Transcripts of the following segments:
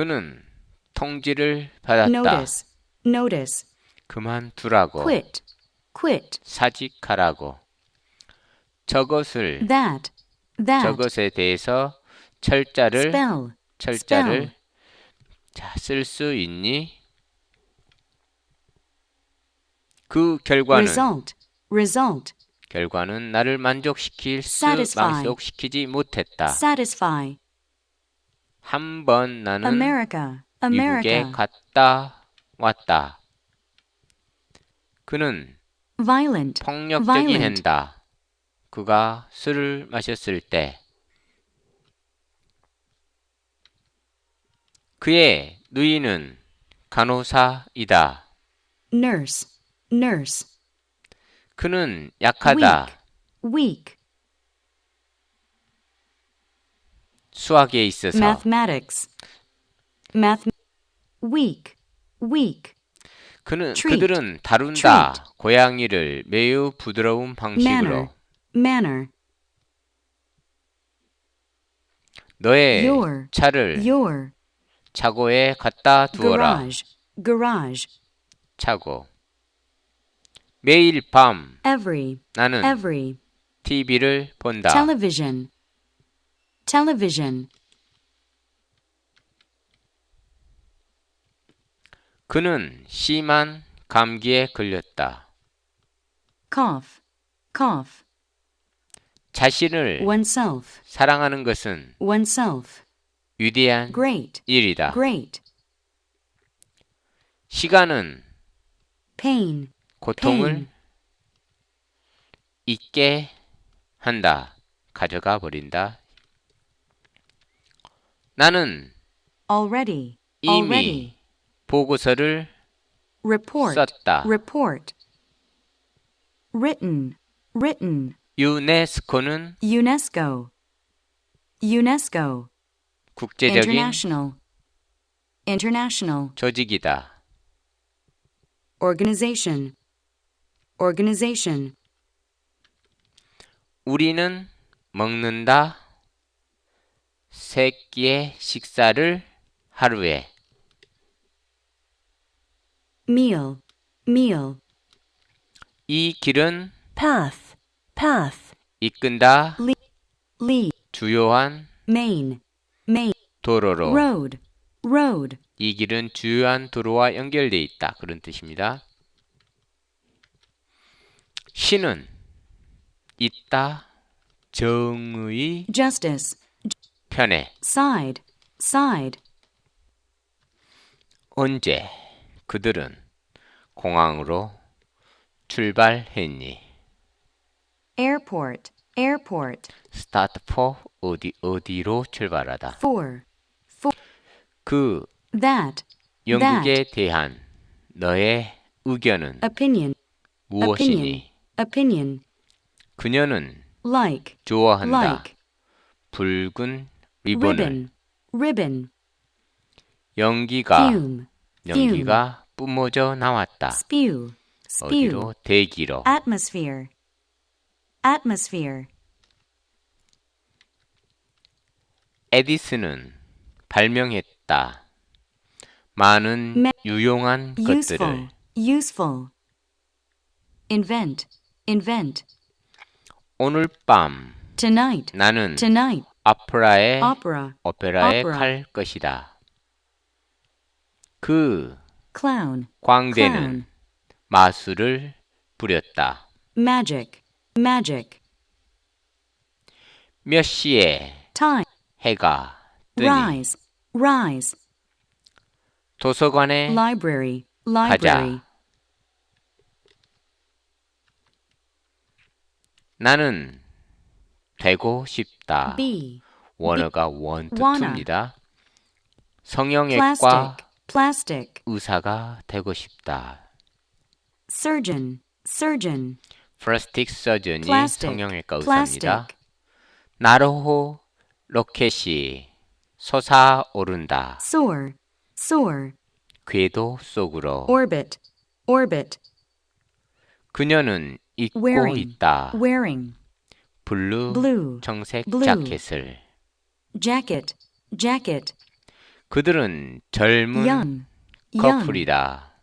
그는 통지를 받았다. notice, notice, 그만두라고. quit, quit, 사직하라고. 저것을 that, that, 저것에 대해서 철자를 spell, 철자를 자, 쓸수 있니? 그 결과는 result, result, 결과는 나를 만족시킬 수 Satisfy. 만족시키지 못했다. satisfy, 한 번 나는 America, 미국에 America, 갔다 왔다. 그는 violent, 폭력적인 violent, 한다. 그가 술을 마셨을 때 그의 누이는 간호사이다. nurse, nurse, 그는 약하다. weak, 수학에 있어서 mathematics, math, weak, weak, 그는 그들은 다룬다. treat. 고양이를 매우 부드러운 방식으로 manner, manner, 너의 your, 차를 your, 차고에 갖다 두어라. garage, garage, 차고. 매일 밤 every, 나는 every, TV를 본다. television, television, 그는 심한 감기에 걸렸다. cough, cough, 자신을 oneself, 사랑하는 것은 oneself, 위대한 great, 일이다. great, 시간은 pain, 고통을 pain, 잊게 한다. 가져가 버린다. 나는 already, 이미 already, 보고서를 report, 썼다. report, written, written, 유네스코는 UNESCO, UNESCO, 국제적인 international, international, 조직이다. organization, organization, 우리는 먹는다. 세 끼의 식사를 하루에 meal, meal, 이 길은 path, path, 이끈다. lead, 주요한 main, main, 도로로 road, road, 이 길은 주요한 도로와 연결되어 있다. 그런 뜻입니다. 신은 있다. 정의 justice, 편에 side, side, 언제 그들은 공항으로 출발했니? airport, airport, 스타트 포 어디 어디로 출발하다. for, for, 그 that, 영국에 대한 너의 의견은 opinion, 무엇이니? opinion, opinion, 그녀는 like, 좋아한다. like, 붉은 리본을 ribbon, ribbon, 연기가 fume, 연기가 뿜어져 나왔다. spew, spew, 어디로 대기로 atmosphere, atmosphere, 에디슨은 발명했다. 많은 Ma- 유용한 것들을 useful, useful, invent, invent, 오늘 밤 tonight, 나는 tonight, 오페라에 opera, 오페라에 opera. 갈 것이다. 그 clown, 광대는 clown, 마술을 부렸다. magic, magic, 몇 시에 time, 해가 뜨니 rise, rise, 도서관에 library, library, 나는 되고 싶다. be, 원어가 wanna. 투입니다. 성형외과 plastic, plastic, 의사가 되고 싶다. surgeon, surgeon, 플라스틱 서전이 plastic, 성형외과 의사입니다. plastic, 나로호 로켓이 솟아오른다. soar, soar, 궤도 속으로 orbit, orbit, 그녀는 입고 wearing, 있다. wearing, 블루 blue, 청색 blue. 자켓을 jacket, jacket, 그들은 젊은 young, 커플이다.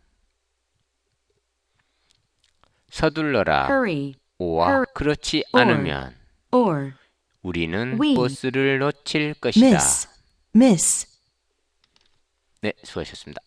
서둘러라. hurry, 오와 hurry, 그렇지 or, 않으면 or, 우리는 we, 버스를 놓칠 것이다. miss, miss. 네, 수고하셨습니다.